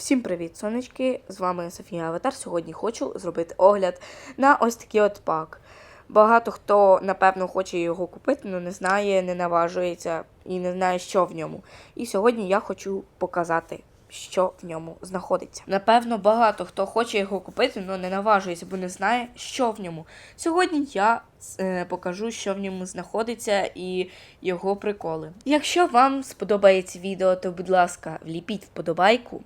Всім привіт, сонечки! З вами Софія Аватар. Сьогодні хочу зробити огляд на ось такий от пак. Багато хто, напевно, хоче його купити, але не знає, не наважується і не знає, що в ньому. І сьогодні я хочу показати, що в ньому знаходиться. Напевно, багато хто хоче його купити, але не наважується, бо не знає, що в ньому. Сьогодні я е, покажу, що в ньому знаходиться і його приколи. Якщо вам сподобається відео, то будь ласка, вліпіть вподобайку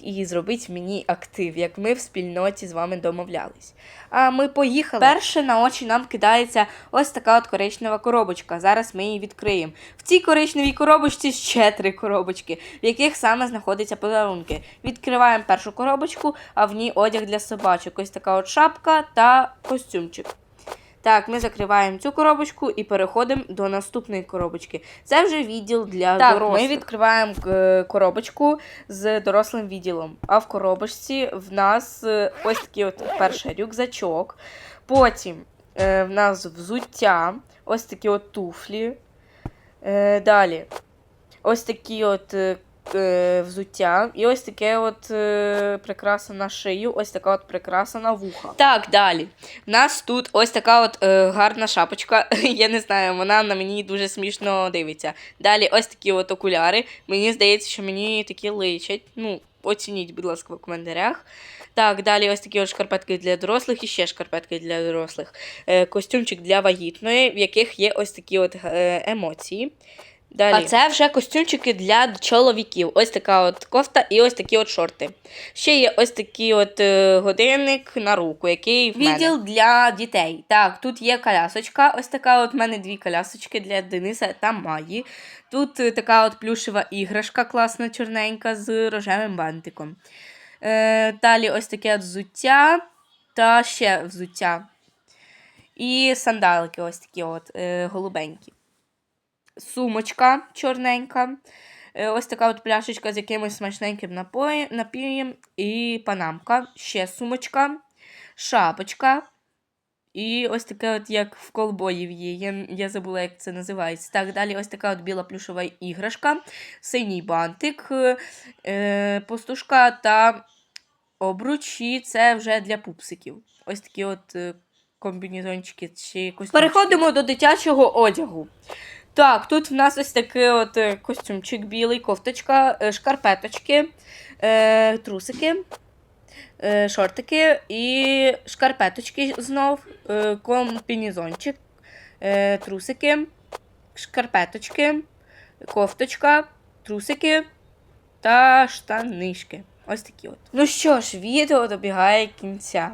і зробіть мені актив, як ми в спільноті з вами домовлялись. А ми поїхали. Перше на очі нам кидається ось така от коричнева коробочка. Зараз ми її відкриємо. В цій коричневій коробочці ще три коробочки, в яких саме знаходяться подарунки. Відкриваємо першу коробочку, а в ній одяг для собачок. Ось така от шапка та костюмчик. Так, ми закриваємо цю коробочку і переходимо до наступної коробочки. Це вже відділ для Так, дорослих. ми відкриваємо е, коробочку з дорослим відділом. А в коробочці в нас е, ось такий от перший рюкзачок. Потім е, в нас взуття, ось такі от туфлі. Е, далі ось такі от е, взуття. І ось таке от е, прикраса на шию, ось така от прикраса на вуха. Так, далі. У нас тут ось така от е, гарна шапочка. Я не знаю, вона на мені дуже смішно дивиться. Далі ось такі от окуляри. Мені здається, що мені такі личать. Ну, оцініть, будь ласка, в коментарях. Так, далі ось такі от шкарпетки для дорослих і ще шкарпетки для дорослих. Е, костюмчик для вагітної, в яких є ось такі от е, емоції. Далі. А це вже костюмчики для чоловіків. Ось така от кофта і ось такі от шорти. Ще є ось такий от е, годинник на руку, який в Відділ мене. для дітей. Так, тут є колясочка. Ось така от в мене дві колясочки для Дениса та Маї. Тут е, така от плюшева іграшка класна, чорненька з рожевим бантиком. Е, далі ось таке от взуття та ще взуття. І сандалики ось такі от е, голубенькі сумочка чорненька. Е, Ось така от пляшечка з якимось смачненьким напієм. І панамка, ще сумочка, шапочка. І ось таке, от, як в колбоїв є. Я, я забула, як це називається. Так, далі ось така от біла плюшова іграшка, синій бантик, е, пастушка та обручі. Це вже для пупсиків. Ось такі от е, комбінезончики чи костюмчики. Переходимо до дитячого одягу. Так, тут в нас ось такий от е, костюмчик білий, кофточка, е, шкарпеточки, е, трусики, е, шортики і шкарпеточки знов, е, комбінезончик, е, трусики, шкарпеточки, кофточка, трусики та штанишки. Ось такі от. Ну що ж, відео добігає кінця.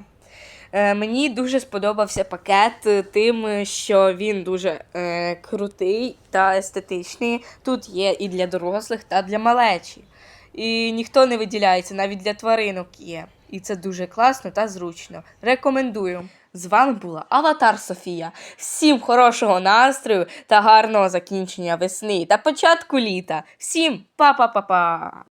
Е, мені дуже сподобався пакет тим, що він дуже е, крутий та естетичний. Тут є і для дорослих, та для малечі. І ніхто не виділяється, навіть для тваринок є. І це дуже класно та зручно. Рекомендую. З вами була Аватар Софія. Всім хорошого настрою та гарного закінчення весни та початку літа. Всім па-па-па-па!